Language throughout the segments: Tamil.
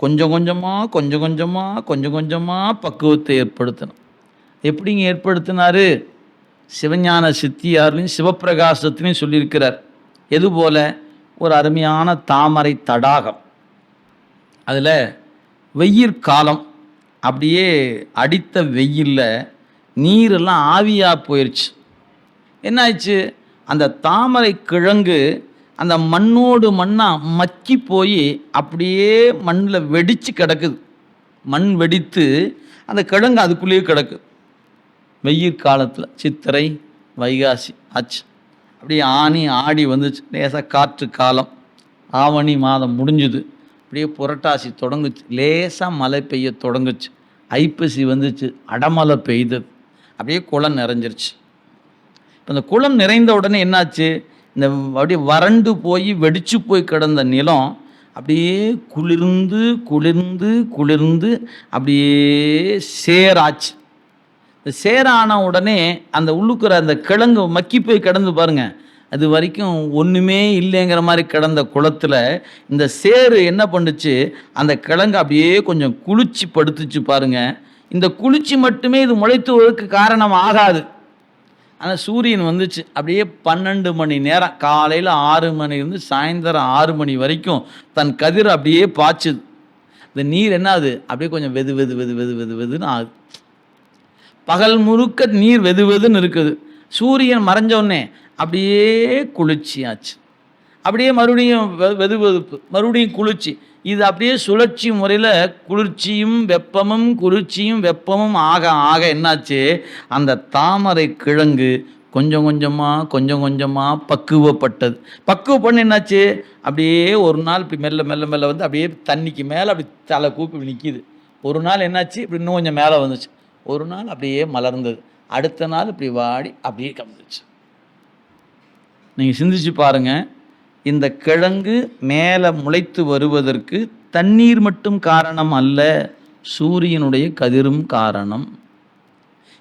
கொஞ்சம் கொஞ்சமாக கொஞ்சம் கொஞ்சமாக கொஞ்சம் கொஞ்சமாக பக்குவத்தை ஏற்படுத்தணும். எப்படிங்க ஏற்படுத்தினார்? சிவஞான சித்தியார்லையும் சிவப்பிரகாசத்துலையும் சொல்லியிருக்கிறார். எதுபோல் ஒரு அருமையான தாமரை தடாகம். அதில் வெயிற் காலம். அப்படியே அடித்த வெயிலில் நீரெல்லாம் ஆவியாக போயிடுச்சு என்னாச்சு அந்த தாமரை கிழங்கு அந்த மண்ணோடு மண்ணாக மக்கி போய் அப்படியே மண்ணில் வெடித்து கிடக்குது. மண் வெடித்து அந்த கிழங்கு அதுக்குள்ளேயே கிடக்குது வெயில் காலத்தில் சித்திரை வைகாசி ஆச்சு. அப்படியே ஆனி ஆடி வந்துச்சு. லேசாக காற்று காலம். ஆவணி மாதம் முடிஞ்சுது. அப்படியே புரட்டாசி தொடங்குச்சு. லேசாக மழை பெய்ய தொடங்குச்சு. ஐப்பசி வந்துச்சு. அடமழை பெய்தது. அப்படியே குளம் நிறைஞ்சிருச்சு. இப்போ அந்த குளம் நிறைந்த உடனே என்னாச்சு? இந்த அப்படியே வறண்டு போய் வெடிச்சு போய் கிடந்த நிலம் அப்படியே குளிர்ந்து குளிர்ந்து குளிர்ந்து அப்படியே சேராச்சு. இந்த சேரான உடனே அந்த உள்ளுக்குற அந்த கிழங்கு மக்கி போய் கிடந்து பாருங்க. அது வரைக்கும் ஒன்றுமே இல்லைங்கிற மாதிரி கிடந்த குளத்தில் இந்த சேரு என்ன பண்ணுச்சு? அந்த கிழங்கு அப்படியே கொஞ்சம் குளிச்சு படுத்துச்சு பாருங்க. இந்த குளிர்ச்சி மட்டுமே இது முளைத்துவதற்கு காரணம் ஆகாது. ஆனால் சூரியன் வந்துச்சு. அப்படியே பன்னெண்டு மணி நேரம் காலையில் ஆறு மணிலேருந்து சாயந்தரம் ஆறு மணி வரைக்கும் தன் கதிர் அப்படியே பாய்ச்சுது. இந்த நீர் என்ன ஆகுது அப்படியே கொஞ்சம் வெது வெது வெது வெது வெது வெதுன்னு ஆகுது. பகல் முழுக்க நீர் வெது வெதுன்னு இருக்குது. சூரியன் மறைஞ்சோடனே அப்படியே குளிர்ச்சியாச்சு. அப்படியே மறுபடியும் வெ- வெது வெதுப்பு. மறுபடியும் குளிர்ச்சி. இது அப்படியே சுழற்சி முறையில் குளிர்ச்சியும் வெப்பமும் குளிர்ச்சியும் வெப்பமும் ஆக ஆக என்னாச்சு? அந்த தாமரை கிழங்கு கொஞ்சம் கொஞ்சமாக கொஞ்சம் கொஞ்சமாக பக்குவப்பட்டது. பக்குவப்பட என்னாச்சு? அப்படியே ஒரு நாள் இப்படி மெல்ல மெல்ல மெல்ல வந்து அப்படியே தண்ணிக்கு மேலே அப்படி தலை கூப்பி நிற்கிது ஒரு நாள் என்னாச்சு? இப்படி இன்னும் கொஞ்சம் மேலே வந்துச்சு. ஒரு நாள் அப்படியே மலர்ந்தது. அடுத்த நாள் இப்படி வாடி அப்படியே கம்மிச்சு நீங்கள் சிந்திச்சு பாருங்கள் இந்த கிழங்கு மேலே முளைத்து வருவதற்கு தண்ணீர் மட்டும் காரணம் அல்ல சூரியனுடைய கதிரும் காரணம்.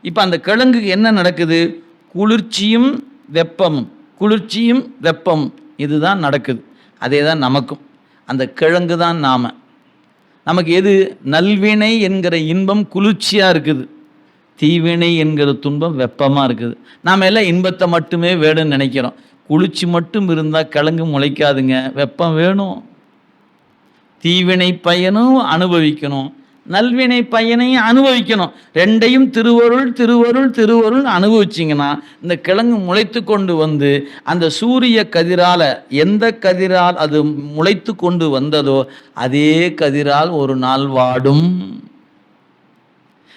இப்போ அந்த கிழங்குக்கு என்ன நடக்குது? குளிர்ச்சியும் வெப்பமும் குளிர்ச்சியும் வெப்பம் இதுதான் நடக்குது. அதே தான் நமக்கும். அந்த கிழங்கு தான் நாம. நமக்கு எது? நல்வினை என்கிற இன்பம் குளிர்ச்சியாக இருக்குது. தீவினை என்கிற துன்பம் வெப்பமாக இருக்குது. நாம் எல்லாம் இன்பத்தை மட்டுமே வேணும்னு நினைக்கிறோம். குளிர்ச்சி மட்டும் இருந்தால் கிழங்கு முளைக்காதுங்க. வெப்பம் வேணும். தீவினை பயனும் அனுபவிக்கணும். நல்வினை பயனையும் அனுபவிக்கணும். ரெண்டையும் திருவருள் திருவருள் திருவருள் அனுபவிச்சிங்கன்னா இந்த கிழங்கு முளைத்து கொண்டு வந்து அந்த சூரிய கதிரால் எந்த கதிரால் அது முளைத்து கொண்டு வந்ததோ அதே கதிரால் ஒரு நாள் வாடும்.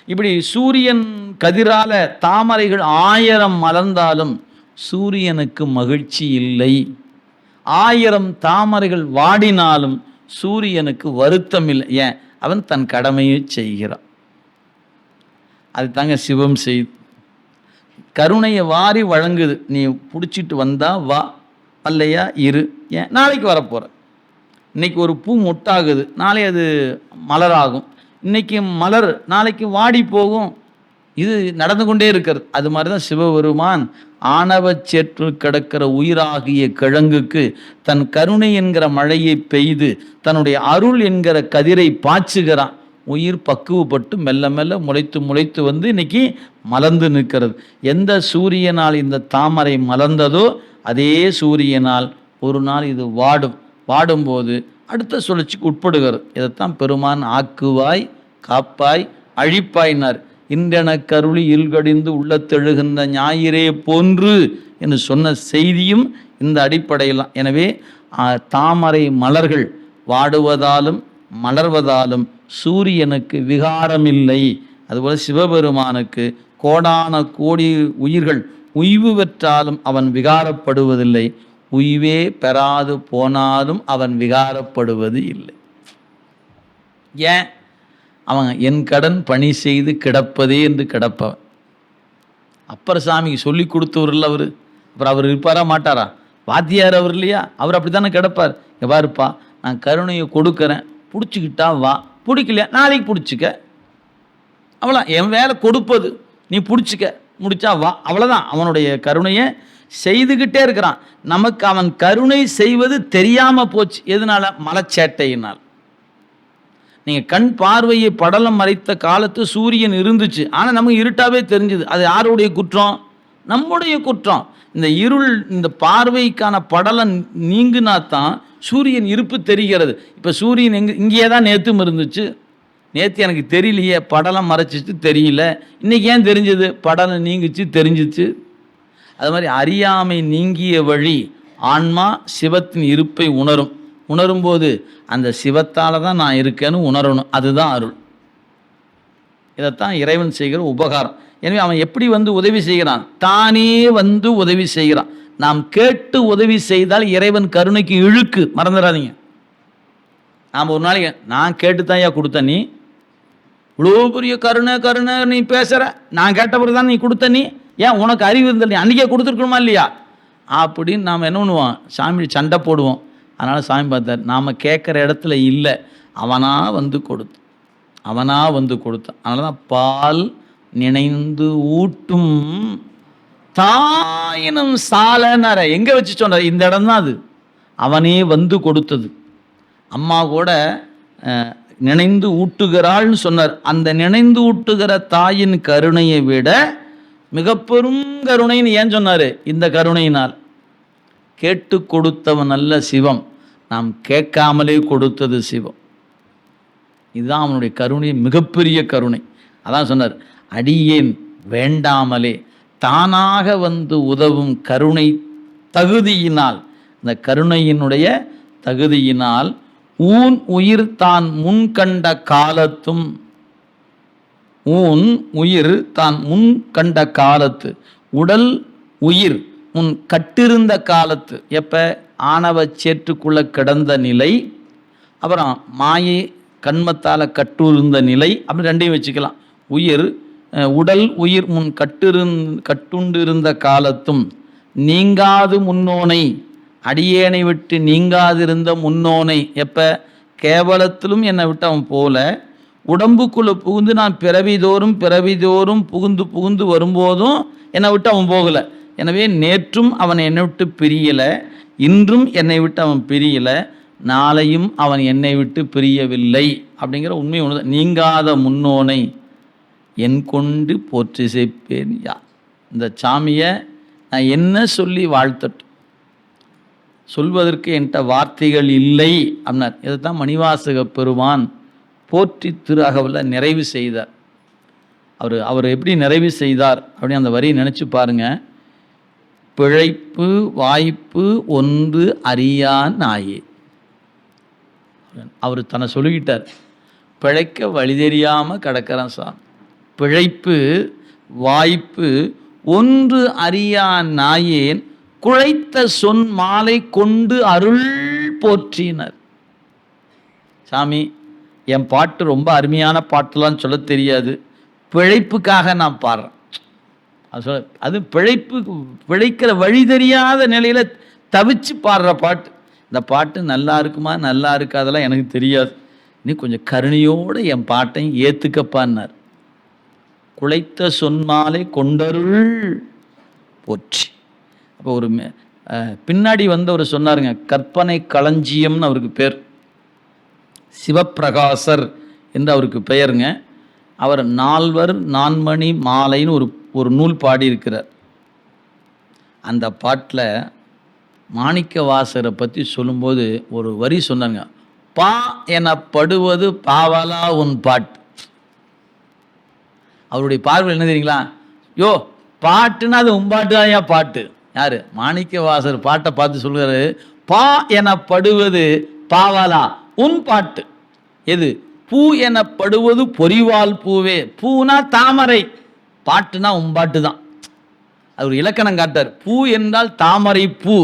இப்படி சூரியன் கதிரால தாமரைகள் ஆயிரம் மலர்ந்தாலும் சூரியனுக்கு மகிழ்ச்சி இல்லை. ஆயிரம் தாமரைகள் வாடினாலும் சூரியனுக்கு வருத்தம் இல்லை. ஏன்? அவன் தன் கடமையை செய்கிறான். அது தாங்க சிவம் செய் கருணையை வாரி வழங்குது. நீ பிடிச்சிட்டு வந்தா வா அல்லையா இரு. ஏன்? நாளைக்கு வரப்போகிற இன்னைக்கு ஒரு பூ மொட்டாகுது. நாளை அது மலராகும். இன்னைக்கு மலர் நாளைக்கு வாடி போகும். இது நடந்து கொண்டே இருக்கிறது. அது மாதிரி தான் சிவபெருமான் ஆணவ சேற்றில் கிடக்கிற உயிராகிய கிழங்குக்கு தன் கருணை என்கிற மழையை பெய்து தன்னுடைய அருள் என்கிற கதிரை பாய்ச்சுகிறான். உயிர் பக்குவப்பட்டு மெல்ல மெல்ல முளைத்து முளைத்து வந்து இன்னைக்கு மலர்ந்து நிற்கிறது. எந்த சூரியனால் இந்த தாமரை மலர்ந்ததோ அதே சூரியனால் ஒரு நாள் இது வாடும். வாடும்போது அடுத்த சுழற்சிக்கு உட்படுகிறது. இதைத்தான் பெருமான் ஆக்குவாய் காப்பாய் அழிப்பாய்னார். இன்றென கருளி இல்கடிந்து உள்ளத்தெழுகின்ற ஞாயிறே போன்று என்று சொன்ன செய்தியும் இந்த அடிப்படையில். எனவே தாமரை மலர்கள் வாடுவதாலும் மலர்வதாலும் சூரியனுக்கு விகாரமில்லை. அதுபோல் சிவபெருமானுக்கு கோடான கோடி உயிர்கள் உய்வு பெற்றாலும் அவன் விகாரப்படுவதில்லை. உய்வே பெறாது போனாலும் அவன் விகாரப்படுவது இல்லை. ஏன்? அவன் என் கடன் பணி செய்து கிடப்பதே என்று கிடப்பவன். அப்பர் சாமிக்கு சொல்லி கொடுத்தவர் அவர். அப்புறம் அவர் இருப்பாரா மாட்டாரா? வாத்தியார் அவர் இல்லையா? அவர் அப்படி தானே கிடப்பார் எவ்வாறுப்பா நான் கருணையை கொடுக்குறேன். பிடிச்சிக்கிட்டா வா. பிடிக்கலையா? நாளைக்கு பிடிச்சிக்க. அவ்வளோ என் வேலை கொடுப்பது. நீ பிடிச்சிக்க. முடிச்சா வா. அவ்வளோதான் அவனுடைய கருணையை செய்துக்கிட்டே இருக்கிறான். நமக்கு அவன் கருணை செய்வது தெரியாமல் போச்சு. எதனால? மலச்சேட்டையினால். நீங்கள் கண் பார்வையை படலம் மறைத்த காலத்து சூரியன் இருந்துச்சு. ஆனால் நமக்கு இருட்டாவே தெரிஞ்சுது. அது யாருடைய குற்றம்? நம்முடைய குற்றம். இந்த இருள் இந்த பார்வைக்கான படலம் நீங்கினா தான் சூரியன் இருப்பு தெரிகிறது. இப்போ சூரியன் எங்கே இங்கேயே தான் நேற்றும் இருந்துச்சு. நேற்று எனக்கு தெரியலையே படலம் மறைச்சிச்சு தெரியல. இன்றைக்கி ஏன் தெரிஞ்சது? படலம் நீங்கிச்சு தெரிஞ்சிச்சு. அது மாதிரி அறியாமை நீங்கிய வழி ஆன்மா சிவத்தின் இருப்பை உணரும். உணரும்போது அந்த சிவத்தால் தான் நான் இருக்கேன்னு உணரணும். அதுதான் அருள். இதைத்தான் இறைவன் செய்கிற உபகாரம். எனவே அவன் எப்படி வந்து உதவி செய்கிறான்? தானே வந்து உதவி செய்கிறான். நாம் கேட்டு உதவி செய்தால் இறைவன் கருணைக்கு இழுக்கு. மறந்துடாதீங்க. நாம் ஒரு நாளைக்கு நான் கேட்டு தான் கொடுத்த நீ. இவ்வளோ பெரிய கருணை கருணை நீ பேசுகிற நான் கேட்ட பிறகு தான் நீ கொடுத்த நீ. ஏன் உனக்கு அறிவு இருந்தால் நீ அன்றைக்கே கொடுத்துருக்கணுமா இல்லையா? அப்படின்னு நாம் என்ன பண்ணுவோம்? சாமி சண்டை போடுவோம். அதனால் சாமி பார்த்தார் நாம் கேட்குற இடத்துல இல்லை அவனாக வந்து கொடுத்து அவனாக வந்து கொடுத்தான் அதனால தான் பால் நினைந்து ஊட்டும் தாயினும் சாலனர எங்கே வச்சு சொன்னார் இந்த இடம் தான் அது. அவனே வந்து கொடுத்தது. அம்மா கூட நினைந்து ஊட்டுகிறாள்னு சொன்னார். அந்த நினைந்து ஊட்டுகிற தாயின் கருணையை விட மிக பெரும் கருணைன்னு ஏன் சொன்னார்? இந்த கருணையினால். கேட்டு கொடுத்தவன் அல்ல சிவம். நாம் கேட்காமலே கொடுத்தது சிவம். இதுதான் அவனுடைய கருணை மிகப்பெரிய கருணை. அதான் சொன்னார் அடியேன் வேண்டாமலே தானாக வந்து உதவும் கருணை தகுதியினால் இந்த கருணையினுடைய தகுதியினால் ஊன் உயிர் தான் முன் கண்ட காலத்தும் ஊன் உயிர் தான் முன் கண்ட காலத்து உடல் உயிர் முன் கட்டிருந்த காலத்து. எப்போ? ஆணவ சேற்றுக்குள்ள கிடந்த நிலை அப்புறம் மாயை கண்மத்தால் கட்டுருந்த நிலை அப்படி ரெண்டையும் வச்சுக்கலாம். உயிர் உடல் உயிர் முன் கட்டிருந் கட்டுண்டு இருந்த காலத்தும் நீங்காது முன்னோனை அடியேனை விட்டு நீங்காதிருந்த முன்னோனை எப்போ? கேவலத்திலும் என்னை விட்டு அவன் போல உடம்புக்குள்ளே புகுந்து நான் பிறவிதோறும் பிறவிதோறும் புகுந்து புகுந்து வரும்போதும் என்னை விட்டு அவன் போகலை. எனவே நேற்றும் அவன் என்னை விட்டு பிரியலை. இன்றும் என்னை விட்டு அவன் பிரியலை நாளையும் அவன் என்னை விட்டு பிரியவில்லை. அப்படிங்கிற உண்மை ஒன்று நீங்காத முன்னோனை என் கொண்டு போற்றி சேர்ப்பேன் யா இந்த சாமியை நான் என்ன சொல்லி வாழ்த்தட்டும் சொல்வதற்கு என்கிட்ட வார்த்தைகள் இல்லை அப்படின்னார் தான் மணிவாசக பெருமான் போற்றி திரு அகவில் நிறைவு செய்தார். அவர் அவர் எப்படி நிறைவு செய்தார் அப்படின்னு அந்த வரியை நினச்சி பாருங்கள் பிழைப்பு வாய்ப்பு ஒன்று அறியான் நாயே அவர் தன்னை சொல்லிக்கிட்டார். பிழைக்க வழி தெரியாமல் கிடக்கிறான் சார் பிழைப்பு வாய்ப்பு ஒன்று அறியா நாயேன் குழைத்த சொன் மாலை கொண்டு அருள் போற்றினர். சாமி என் பாட்டு ரொம்ப அருமையான பாட்டுலாம் சொல்ல தெரியாது. பிழைப்புக்காக நான் பாடுறேன். அது சொல்ல அது பிழைப்பு பிழைக்கிற வழி தெரியாத நிலையில் தவிச்சு பாடுற பாட்டு. இந்த பாட்டு நல்லா இருக்குமா நல்லா இருக்காதெல்லாம் எனக்கு தெரியாது. நீ கொஞ்சம் கருணையோடு என் பாட்டையும் ஏற்றுக்கப்பான்னார் குழைத்த சொன்மாலை கொண்டருள் போற்றி. அப்போ ஒரு பின்னாடி வந்து பின்னாடி வந்தவர் சொன்னாருங்க கற்பனை களஞ்சியம்னு அவருக்கு பேர். சிவப்பிரகாசர் என்று அவருக்கு பெயருங்க. அவர் நால்வர் நான்மணி மாலைன்னு ஒரு ஒரு நூல் பாடியிருக்கிறார். அந்த பாட்டில் மாணிக்க வாசரை பற்றி சொல்லும்போது ஒரு வரி சொன்னாங்க பா எனப்படுவது பாவலா உன் பாட்டு. அவருடைய பார்வை என்ன தெரியுங்களா? யோ பாட்டுன்னா அது உம்பாட்டு தான் பாட்டு. யாரு? மாணிக்க வாசர் பாட்டை பார்த்து சொல்கிறாரு பா எனப்படுவது பாவலா உன் பாட்டு. எது? பூ எனப்படுவது பொறிவால் பூவே. பூனா தாமரை. பாட்டுனா உம்பாட்டு தான் அது ஒரு இலக்கணம் காட்டார் பூ என்றால் தாமரை பூ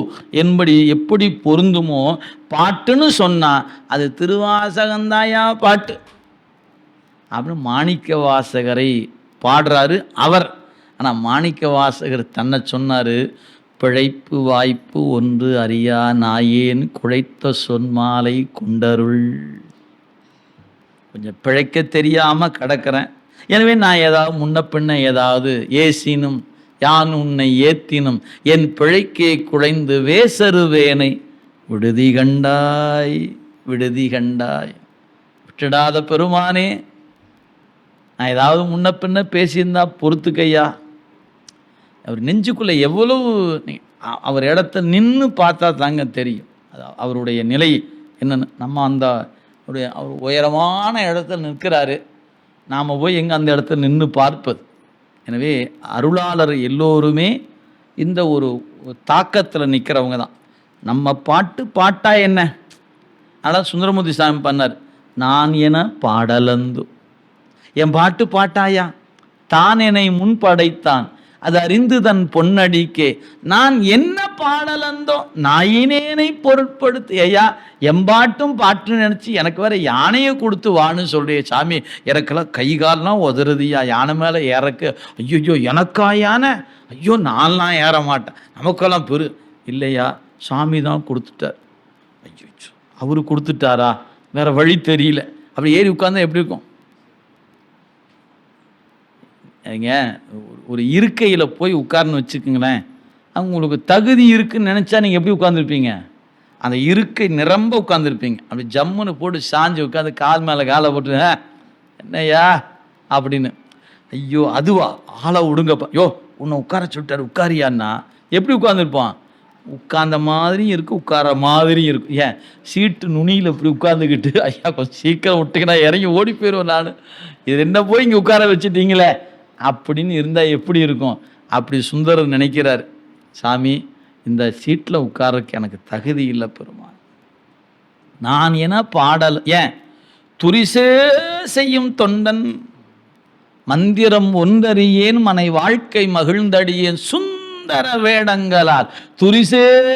என்படி எப்படி பொருந்துமோ பாட்டுன்னு சொன்னா அது திருவாசகந்தாயா பாட்டு. அப்படின்னு மாணிக்க வாசகரை பாடுறாரு அவர். ஆனால் மாணிக்க வாசகர் தன்னை சொன்னார் பிழைப்பு வாய்ப்பு ஒன்று அறியா நாயேன் குழைத்த சொன்மாலை கொண்டருள். கொஞ்சம் பிழைக்க தெரியாமல் கிடக்கிறேன். எனவே நான் ஏதாவது முன்ன பின்ன ஏதாவது ஏசினும் யான் உன்னை ஏத்தினும் என் பிழைக்கே குழைந்து வேசருவேனை விடுதி கண்டாய் விடுதி கண்டாய். விட்டுடாத பெருமானே நான் ஏதாவது முன்ன பின்ன பேசியிருந்தா பொறுத்துக்கையா? அவர் நெஞ்சுக்குள்ளே எவ்வளவு அவர் இடத்த நின்று பார்த்தா தாங்க தெரியும். அது அவருடைய நிலை என்னென்னு. நம்ம அந்த அவர் உயரமான இடத்துல நிற்கிறாரு. நாம் போய் எங்கே அந்த இடத்துல நின்று பார்ப்பது. எனவே அருளாளர் எல்லோருமே இந்த ஒரு தாக்கத்தில் நிற்கிறவங்க தான். நம்ம பாட்டு பாட்டா என்ன? அதான் சுந்தரமூர்த்தி சாமி பண்ணார். நான் என பாடலந்து. என் பாட்டு பாட்டாயா? தான் என்னை முன் படைத்தான் அது அறிந்து தன் பொன்னடிக்கே. நான் என்ன பாடலந்தோ நாயினேனை பொருட்படுத்து ஐயா எம்பாட்டும் பாட்டு நினச்சி எனக்கு வேற யானையை கொடுத்து வான்னு சொல்றியே சாமி. எனக்கெல்லாம் கை கால்லாம் உதறுதியா யானை மேலே ஏறக்கு ஐயோ எனக்கா யானை? ஐயோ நான்லாம் ஏற மாட்டேன். நமக்கெல்லாம் பெரு இல்லையா சாமி தான் கொடுத்துட்டார். ஐயோ அவரு கொடுத்துட்டாரா? வேற வழி தெரியல. அப்படி ஏறி உட்காந்தா எப்படி இருக்கும்? ஏங்க ஒரு- இருக்கையில் போய் உட்கார்னு வச்சுக்கோங்களேன். உங்களுக்கு தகுதி இருக்குன்னு நினச்சா நீங்கள் எப்படி உட்காந்துருப்பீங்க அந்த இருக்கை நிரம்ப உட்காந்துருப்பீங்க அப்படி ஜம்முன்னு போட்டு சாஞ்சு உட்காந்து கால் மேலே காலை போட்டு என்னையா என்னய்யா? அப்படின்னு. ஐயோ அதுவா? ஆளை விடுங்கப்பா. யோ உன்னை உட்கார சொல்லிட்டார் உட்காரியான்னா எப்படி உட்காந்துருப்பான் உட்கார்ந்த மாதிரியும் இருக்கு உட்கார மாதிரியும் இருக்கும் ஏன்? சீட்டு நுனியில் இப்படி உட்காந்துக்கிட்டு ஐயா கொஞ்சம் சீக்கிரம் விட்டுக்கினா இறங்கி ஓடி போயிடுவேன் நான். இது என்ன போய் இங்கே உட்கார வச்சுட்டீங்களே? அப்படின்னு இருந்தால் எப்படி இருக்கும்? அப்படி சுந்தரர் நினைக்கிறார். சாமி இந்த சீட்டில் உட்காரக்கு எனக்கு தகுதி இல்லை பெருமாள். நான் என பாடல் ஏன்? துரிசே செய்யும் தொண்டன் மந்திரம் ஒன்றறியேன் மனை வாழ்க்கை மகிழ்ந்தடியேன் சுந்தர வேடங்களால். துரிசே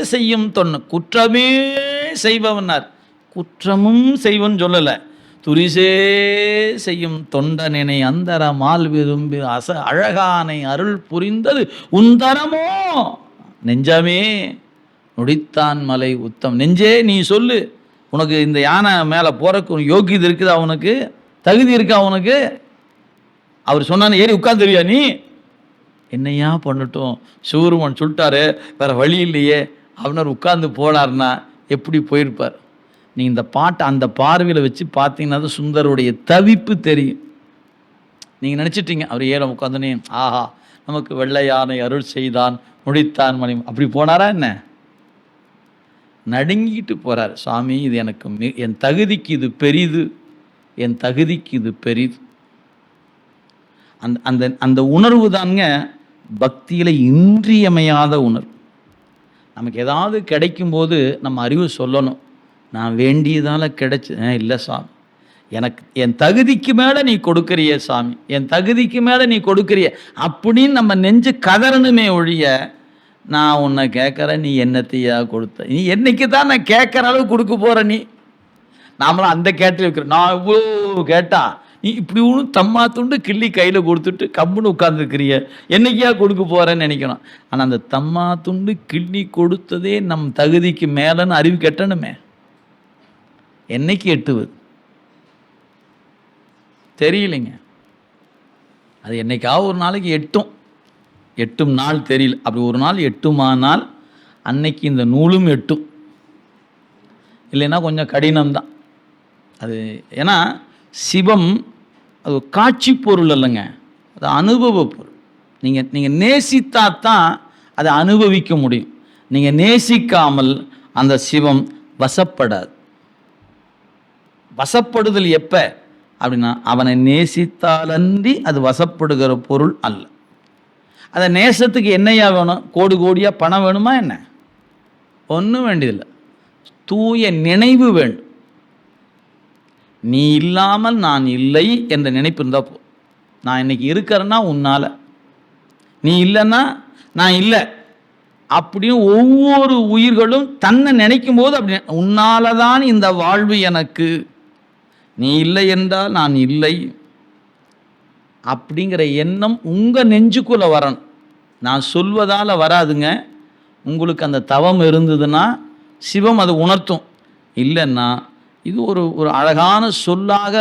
செய்யும் தொண்டன் குற்றமே செய்பவனார். குற்றமும் செய்வன் சொல்லலை. துரிசே செய்யும் தொண்டனினை அந்தரமால் விரும்பி அச அழகானை அருள் புரிந்தது உந்தரமோ நெஞ்சமே நொடித்தான் மலை உத்தம். நெஞ்சே நீ சொல்லு. உனக்கு இந்த யானை மேலே போகிறக்கு யோகியது இருக்குது உனக்கு? தகுதி இருக்கா அவனுக்கு அவர் சொன்னான்னு ஏறி உட்காந்துருவியா நீ? என்னையா பண்ணட்டும். சூருமன் சொல்லிட்டாரு வேற வழி இல்லையே. அவனர் உட்காந்து போனார்னா எப்படி போயிருப்பார்? நீ இந்த பாட்டை அந்த பார்வையில் வச்சு பார்த்தீங்கன்னா தான் சுந்தருடைய தவிப்பு தெரியும். நீங்கள் நினச்சிட்டீங்க அவர் ஏழை உட்காந்துனே ஆஹா நமக்கு வெள்ளை யானை அருள் செய்தான் முடித்தான் மணி. அப்படி போனாரா என்ன? நடுங்கிட்டு போகிறார் சாமி இது எனக்கு மி என் தகுதிக்கு இது பெரிது என் தகுதிக்கு இது பெரிது. அந்த அந்த அந்த உணர்வு தாங்க பக்தியில் இன்றியமையாத உணர்வு. நமக்கு ஏதாவது கிடைக்கும்போது நம்ம அறிவு சொல்லணும். நான் வேண்டியதால் கிடைச்சு இல்லை சாமி. எனக்கு என் தகுதிக்கு மேலே நீ கொடுக்குறிய சாமி. என் தகுதிக்கு மேலே நீ கொடுக்குறிய. அப்படின்னு நம்ம நெஞ்சு கதறணுமே ஒழிய நான் உன்னை கேட்குறேன் நீ என்னத்தையா கொடுத்த? நீ என்னைக்கு தான் நான் கேட்குற அளவு கொடுக்க போகிற நீ? நாமளும் அந்த கேட்டில் இருக்கிறோம் நான் இவ்வளோ கேட்டா நீ இப்படி ஒன்றும் தம்மா துண்டு கிள்ளி கையில் கொடுத்துட்டு கம்முன்னு உட்காந்துருக்கிறிய என்னைக்கியா கொடுக்க போகிறேன்னு நினைக்கணும். ஆனால் அந்த தம்மா துண்டு கிள்ளி கொடுத்ததே நம் தகுதிக்கு மேலேன்னு அறிவு கெட்டணுமே. என்னைக்கு எட்டுவது தெரியலைங்க. அது என்னைக்காவது ஒரு நாளைக்கு எட்டும். எட்டும் நாள் தெரியல. அப்படி ஒரு நாள் எட்டுமானால் அன்னைக்கு இந்த நூலும் எட்டும். இல்லைன்னா கொஞ்சம் கடினம்தான். அது ஏன்னா சிவம் அது காட்சி பொருள் இல்லைங்க அது அனுபவ பொருள். நீங்கள் நீங்கள் நேசித்தா தான் அதை அனுபவிக்க முடியும். நீங்கள் நேசிக்காமல் அந்த சிவம் வசப்படாது. வசப்படுதல் எப்போ? அப்படின்னா அவனை நேசித்தாலன்றி அது வசப்படுகிற பொருள் அல்ல. அந்த நேசத்துக்கு என்னையா வேணும்? கோடி கோடியாக பணம் வேணுமா என்ன? ஒன்றும் வேண்டியதில்லை. தூய நினைவு வேண்டும். நீ இல்லாமல் நான் இல்லை என்ற நினைப்பு இருந்தால் போ. நான் இன்னைக்கு இருக்கிறேன்னா உன்னால். நீ இல்லைன்னா நான் இல்லை. அப்படியும் ஒவ்வொரு உயிர்களும் தன்னை நினைக்கும் போது அப்படி உன்னால தான் இந்த வாழ்வு எனக்கு நீ இல்லை என்றால் நான் இல்லை. அப்படிங்கிற எண்ணம் உங்கள் நெஞ்சுக்குள்ளே வரணும். நான் சொல்வதால் வராதுங்க. உங்களுக்கு அந்த தவம் இருந்ததுன்னா சிவம் அது உணர்த்தும். இல்லைன்னா இது ஒரு ஒரு அழகான சொல்லாக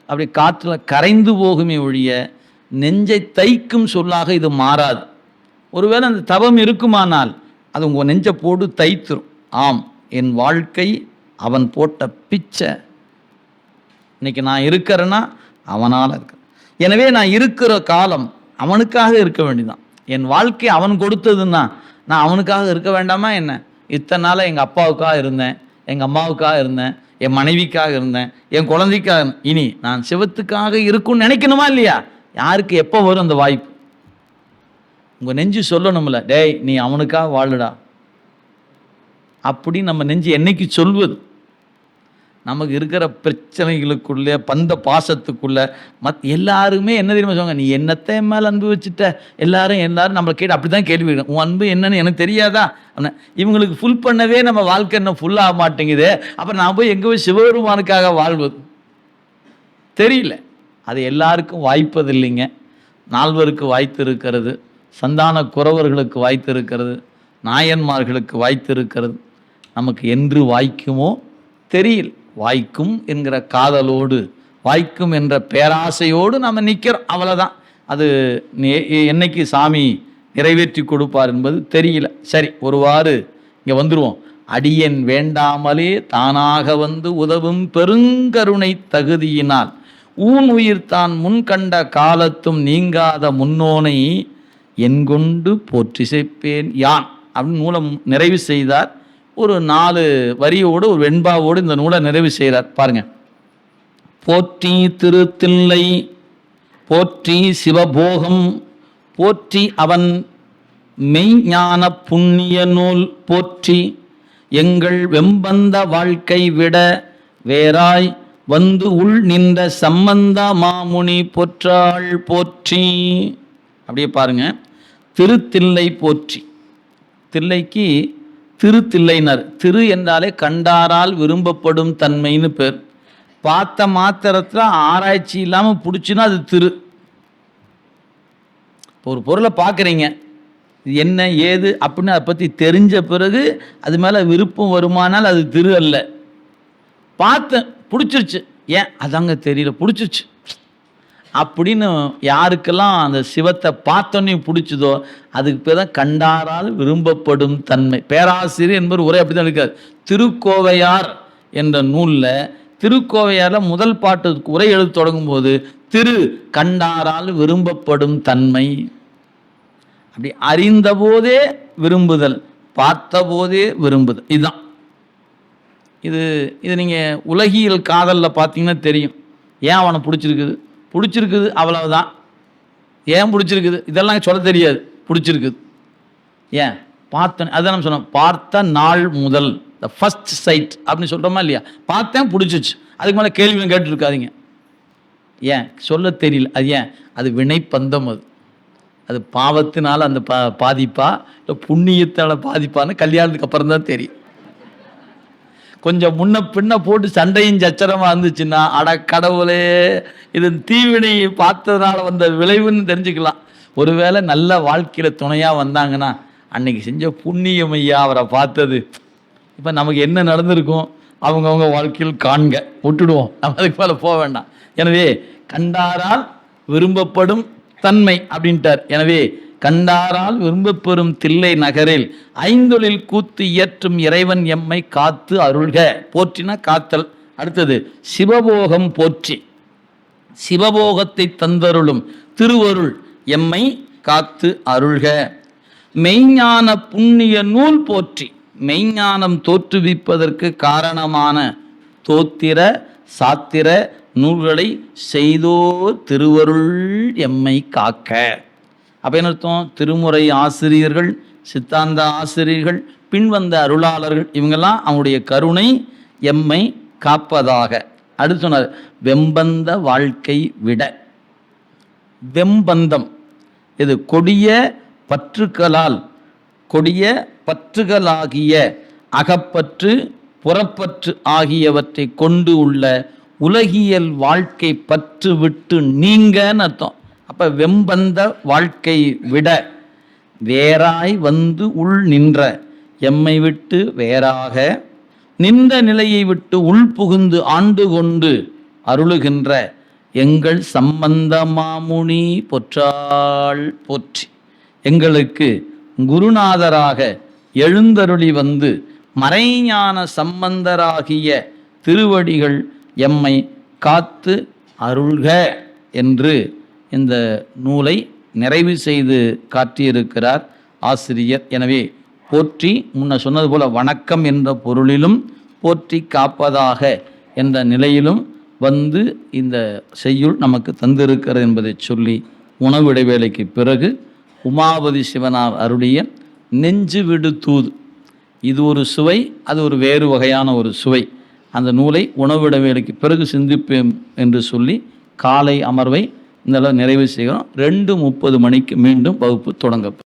அப்படி காற்றில் கரைந்து போகுமே ஒழிய நெஞ்சை தைக்கும் சொல்லாக இது மாறாது. ஒருவேளை அந்த தவம் இருக்குமானால் அது உங்கள் நெஞ்சை போட்டு தைத்துரும். ஆம் என் வாழ்க்கை அவன் போட்ட பிச்சை. இன்னைக்கு நான் இருக்கிறேன்னா அவனால் இருக்க. எனவே நான் இருக்கிற காலம் அவனுக்காக இருக்க வேண்டியதான் என் வாழ்க்கை அவன் கொடுத்ததுன்னா நான் அவனுக்காக இருக்க வேண்டாமா என்ன? இத்தனை நாளாக எங்கள் அப்பாவுக்காக இருந்தேன் எங்கள் அம்மாவுக்காக இருந்தேன் என் மனைவிக்காக இருந்தேன் என் குழந்தைக்காக இருந்தேன். இனி நான் சிவத்துக்காக இருக்கும்னு நினைக்கணுமா இல்லையா? யாருக்கு எப்போ வரும் அந்த வாய்ப்பு? உங்கள் நெஞ்சு சொல்லணும்ல டேய் நீ அவனுக்காக வாழுடா. அப்படி நம்ம நெஞ்சு என்னைக்கு சொல்வது? நமக்கு இருக்கிற பிரச்சனைகளுக்குள்ளே பந்த பாசத்துக்குள்ள மத் எல்லாருமே என்ன தெரியுமா சொல்லுவாங்க? நீ என்னத்தை மேலே அன்பு வச்சுட்ட? எல்லாரும் எல்லாரும் நம்மளை கேட்டு அப்படி தான் கேள்வி உன் அன்பு என்னன்னு எனக்கு தெரியாதா? அப்படின்னா, இவங்களுக்கு ஃபுல் பண்ணவே நம்ம வாழ்க்கை என்ன ஃபுல் ஆக மாட்டேங்குது. அப்புறம் நான் போய் எங்கே போய் சிவபெருமானுக்காக வாழ்வது? தெரியல. அது எல்லாருக்கும் வாய்ப்பதில்லைங்க. நால்வருக்கு வாய்த்து இருக்கிறது. சந்தான குறவர்களுக்கு வாய்த்து இருக்கிறது. நாயன்மார்களுக்கு வாய்த்து இருக்கிறது. நமக்கு என்று வாய்க்குமோ? தெரியல. வாய்க்கும் என்கிற காதலோடு வாய்க்கும் என்ற பேராசையோடு நம்ம நிற்கிறோம் அவ்வளோதான் அது என்னைக்கு சாமி நிறைவேற்றி கொடுப்பார் என்பது தெரியல. சரி ஒருவாறு இங்கே வந்துடுவோம் அடியன் வேண்டாமலே தானாக வந்து உதவும் பெருங்கருணை தகுதியினால் ஊன் உயிர் தான் முன் கண்ட காலத்தும் நீங்காத முன்னோனை என்கொண்டு போற்றிசைப்பேன். யான் அப்படின்னு மூலம் நிறைவு செய்தார். ஒரு நாலு வரியோடு ஒரு வெண்பாவோடு இந்த நூலை நிறைவு செய்கிறார். பாருங்க. போற்றி திருத்தில்லை போற்றி சிவபோகம் போற்றி அவன் மெய்ஞான புண்ணிய நூல் போற்றி எங்கள் வெம்பந்த வாழ்க்கை விட வேறாய் வந்து உள் நின்ற சம்பந்த மாமுனி பொற்றாள் போற்றி. அப்படியே பாருங்க. திருத்தில்லை போற்றி. தில்லைக்கு திருத்தில்லைனர். திரு என்றாலே கண்டாரால் விரும்பப்படும் தன்மைன்னு பேர். பார்த்த மாத்திரத்தில் ஆராய்ச்சி இல்லாமல் பிடிச்சின்னா அது திரு. இப்போ ஒரு பொருளை பார்க்குறீங்க. இது என்ன ஏது அப்படின்னு அதை பற்றி தெரிஞ்ச பிறகு அது மேலே விருப்பம் வருமானால் அது திரு அல்ல. பார்த்தேன் பிடிச்சிருச்சு. ஏன்? அதாங்க தெரியல பிடிச்சிருச்சு. அப்படின்னு யாருக்கெல்லாம் அந்த சிவத்தை பார்த்தோன்னே பிடிச்சதோ அதுக்கு பேர் தான் கண்டாரால் விரும்பப்படும் தன்மை. பேராசிரியர் என்பவர் உரை அப்படி தான் இருக்கார். திருக்கோவையார் என்ற நூலில் திருக்கோவையாரில் முதல் பாட்டு உரை எழுத தொடங்கும் போது திரு கண்டாரால் விரும்பப்படும் தன்மை. அப்படி அறிந்தபோதே விரும்புதல் பார்த்தபோதே விரும்புதல். இதுதான். இது இது நீங்கள் உலகியல் காதலில் பார்த்தீங்கன்னா தெரியும். ஏன் அவனை பிடிச்சிருக்குது? பிடிச்சிருக்குது அவ்வளவுதான். ஏன் பிடிச்சிருக்குது? இதெல்லாம் சொல்ல தெரியாது. பிடிச்சிருக்குது. ஏன்? பார்த்தேன் அதான் நம்ம சொன்னோம். பார்த்த நாள் முதல். த ஃபஸ்ட் சைட் அப்படின்னு சொல்கிறோமா இல்லையா? பார்த்தேன் பிடிச்சிச்சு. அதுக்கு மேலே கேள்வி கேட்டுருக்காதீங்க. ஏன்? சொல்ல தெரியல. அது ஏன்? அது வினை பந்தம் அது. அது பாவத்தினால் அந்த பா பாதிப்பா இல்லை புண்ணியத்தால் பாதிப்பான்னு கல்யாணத்துக்கு அப்புறம் தான் தெரியும். கொஞ்சம் முன்ன பின்ன போட்டு சண்டையும் சச்சரமா இருந்துச்சுன்னா அட கடவுளே இது தீவினை பார்த்ததுனால வந்த விளைவுன்னு தெரிஞ்சுக்கலாம். ஒருவேளை நல்ல வாழ்க்கையில துணையா வந்தாங்கன்னா அன்னைக்கு செஞ்ச புண்ணியம் ஐயா அவரை பார்த்தது. இப்போ நமக்கு என்ன நடந்திருக்கும்? அவங்கவுங்க வாழ்க்கையில் காண்க. விட்டுடுவோம். நம்ம அதுக்கு மேலே போக வேண்டாம். எனவே கண்டாரால் விரும்பப்படும் தன்மை அப்படின்ட்டார். எனவே கண்டாரால் விரும்பப்பெறும் தில்லை நகரில் ஐந்தொழில் கூத்து இயற்றும் இறைவன் எம்மை காத்து அருள்க. போற்றின காத்தல். அடுத்தது சிவபோகம் போற்றி. சிவபோகத்தை தந்தருளும் திருவருள் எம்மை காத்து அருள்க. மெய்ஞான புண்ணிய நூல் போற்றி. மெய்ஞானம் தோற்றுவிப்பதற்கு காரணமான தோத்திர சாத்திர நூல்களை செய்தோர் திருவருள் எம்மை காக்க. அப்போ என்ன அர்த்தம்? திருமுறை ஆசிரியர்கள் சித்தாந்த ஆசிரியர்கள் பின்வந்த அருளாளர்கள் இவங்கெல்லாம் அவனுடைய கருணை எம்மை காப்பதாக. அடுத்து சொன்னார் வெம்பந்த வாழ்க்கை விட. வெம்பந்தம். இது கொடிய பற்றுக்களால் கொடிய பற்றுகளாகிய அகப்பற்று புறப்பற்று ஆகியவற்றை கொண்டு உள்ள உலகியல் வாழ்க்கை பற்று விட்டு நீங்கன்னு அர்த்தம். அப்போ வெம்பந்த வாழ்க்கை விட வேறாய் வந்து உள் நின்ற எம்மை விட்டு வேறாக நின்ற நிலையை விட்டு உள் புகுந்து ஆண்டு கொண்டு அருளுகின்ற எங்கள் சம்பந்த மாமுனி பொற்றாள் போற்றி. எங்களுக்கு குருநாதராக எழுந்தருளி வந்து மறைஞான சம்பந்தராகிய திருவடிகள் எம்மை காத்து அருள்க என்று இந்த நூலை நிறைவு செய்து காட்டியிருக்கிறார் ஆசிரியர். எனவே போற்றி முன்ன சொன்னது போல வணக்கம் என்ற பொருளிலும் போற்றி காப்பதாக என்ற நிலையிலும் வந்து இந்த செய்யுள் நமக்கு தந்திருக்கிறது என்பதை சொல்லி உணவு இடைவேளைக்கு பிறகு உமாபதி சிவனார் அருளிய நெஞ்சு விடு தூது. இது ஒரு சுவை அது ஒரு வேறு வகையான ஒரு சுவை. அந்த நூலை உணவு இடைவேளைக்கு பிறகு சிந்திப்பேன் என்று சொல்லி காலை அமர்வை இந்த அளவு நிறைவு செய்கிறோம். ரெண்டு முப்பது மணிக்கு மீண்டும் வகுப்பு தொடங்கப்படும்